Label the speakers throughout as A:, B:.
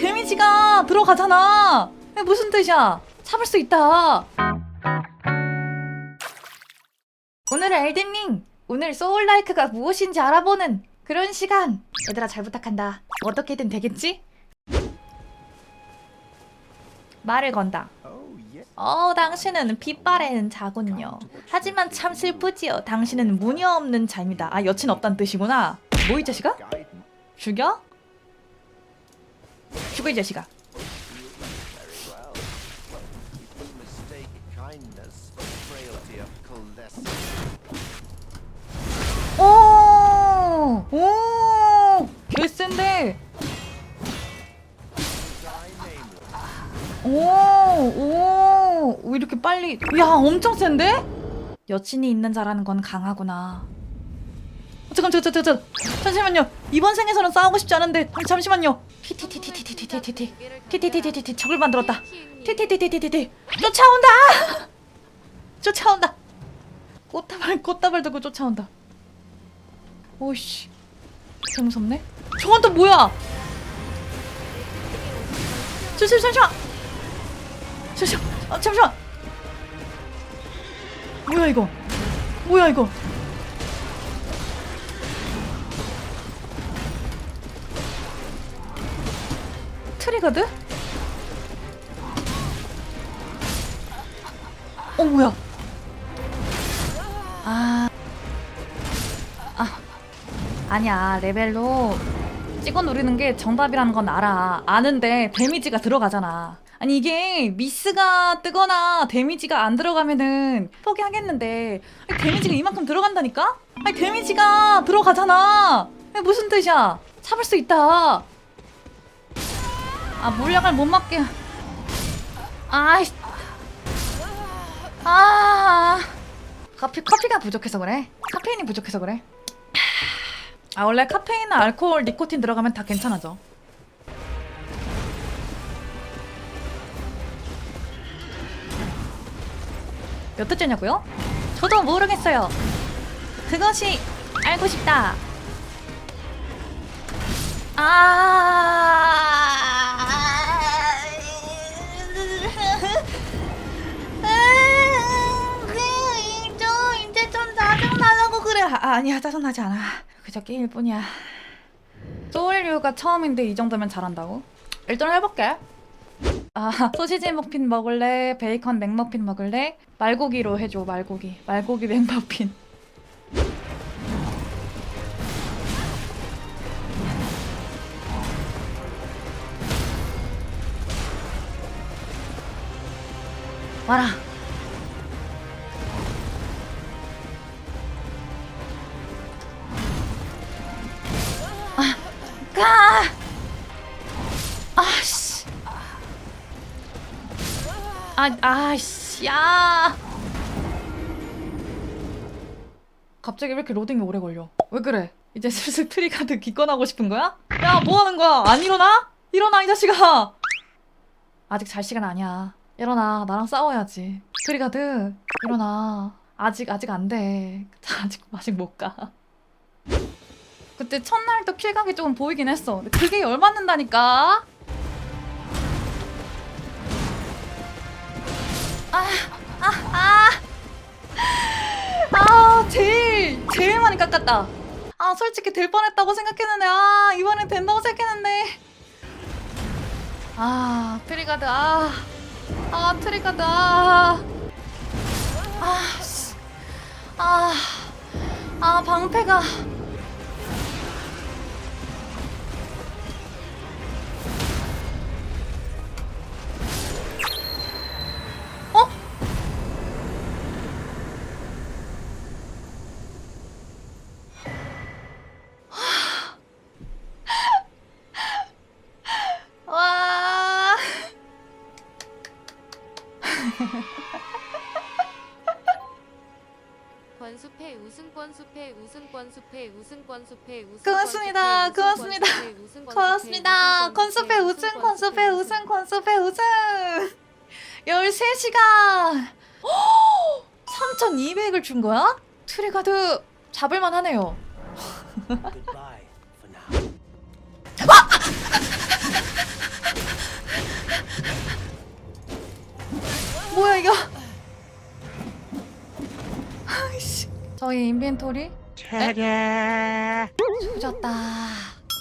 A: 데미지가 들어가잖아. 무슨 뜻이야? 잡을 수 있다. 오늘은 엘든링. 오늘 소울라이크가 무엇인지 알아보는 그런 시간. 얘들아 잘 부탁한다. 어떻게든 되겠지? 말을 건다. 어, 당신은 핏발에는 자군요. 하지만 참 슬프지요. 당신은 무녀 없는 자입니다. 아, 여친 없다는 뜻이구나. 뭐 이 자식아? 죽여? 죽어 이 자식아. 오! 오! 개센데. 오! 오! 왜 이렇게 빨리? 야, 엄청 센데? 여친이 있는 자라는 건 강하구나. 어, 잠깐, 잠깐, 잠깐, 잠깐. 잠시만요. 이번 생에서는 싸우고 싶지 않은데 아, 잠시만요. 티티티티티티티티티 티티티티티티 적을 만들었다. 티티티티티티티 쫓아온다. 쫓아온다. 꽃다발 꽃다발 들고 쫓아온다. 오씨, 개 무섭네. 저건 또 뭐야? 잠시만, 잠시만. 잠시만, 아, 잠시만. 뭐야 이거? 뭐야 이거? 트리거드? 어 뭐야? 아, 아, 아니야 레벨로 찍어 누르는 게 정답이라는 건 알아. 아는데 데미지가 들어가잖아. 아니 이게 미스가 뜨거나 데미지가 안 들어가면은 포기하겠는데 아니, 데미지가 이만큼 들어간다니까? 아니 데미지가 들어가잖아. 이게 무슨 뜻이야? 잡을 수 있다. 아 물약을 못 맞게. 아이씨. 아. 커피 커피가 부족해서 그래. 카페인이 부족해서 그래. 아 원래 카페인, 알코올, 니코틴 들어가면 다 괜찮아져. 몇 대째냐고요? 저도 모르겠어요. 그것이 알고 싶다. 아. 아, 아니야 짜증 나지 않아. 그저 게임일 뿐이야. 소울류가 처음인데 이 정도면 잘한다고? 일단 해볼게. 아 소시지 머핀 먹을래? 베이컨 맥머핀 먹을래? 말고기로 해줘 말고기. 말고기 맥머핀. 와라. 가! 아씨. 아, 아씨, 야! 갑자기 왜 이렇게 로딩이 오래 걸려? 왜 그래? 이제 슬슬 트리가드 기권하고 싶은 거야? 야, 뭐 하는 거야? 안 일어나? 일어나, 이 자식아! 아직 잘 시간 아니야. 일어나, 나랑 싸워야지. 트리가드, 일어나. 아직, 아직 안 돼. 아직, 아직 못 가. 그때 첫날도 킬각이 조금 보이긴 했어. 그게 열받는다니까. 아, 아, 아. 아, 제일, 제일 많이 깎았다. 아, 솔직히 될 뻔했다고 생각했는데, 아, 이번엔 된다고 생각했는데. 아, 트리가드, 아. 아, 트리가드, 아. 아, 씨. 아, 아, 방패가.
B: 우승권 수패 우승권 수패 우승권 수패 우승권
A: 고맙습니다.
B: 수패,
A: 고맙습니다.
B: 우승권 우승권
A: 고맙습니다.
B: 수패,
A: 건수패 우승,
B: 우승권
A: 건수패
B: 수패,
A: 우승, 건수패 우승. 13시간. 3,200을 준 거야? 트리가드 잡을만 하네요.
C: Goodbye
A: 저희 인벤토리? 조졌다.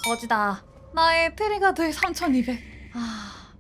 A: 거지다. 나의 트리가드의 3200 아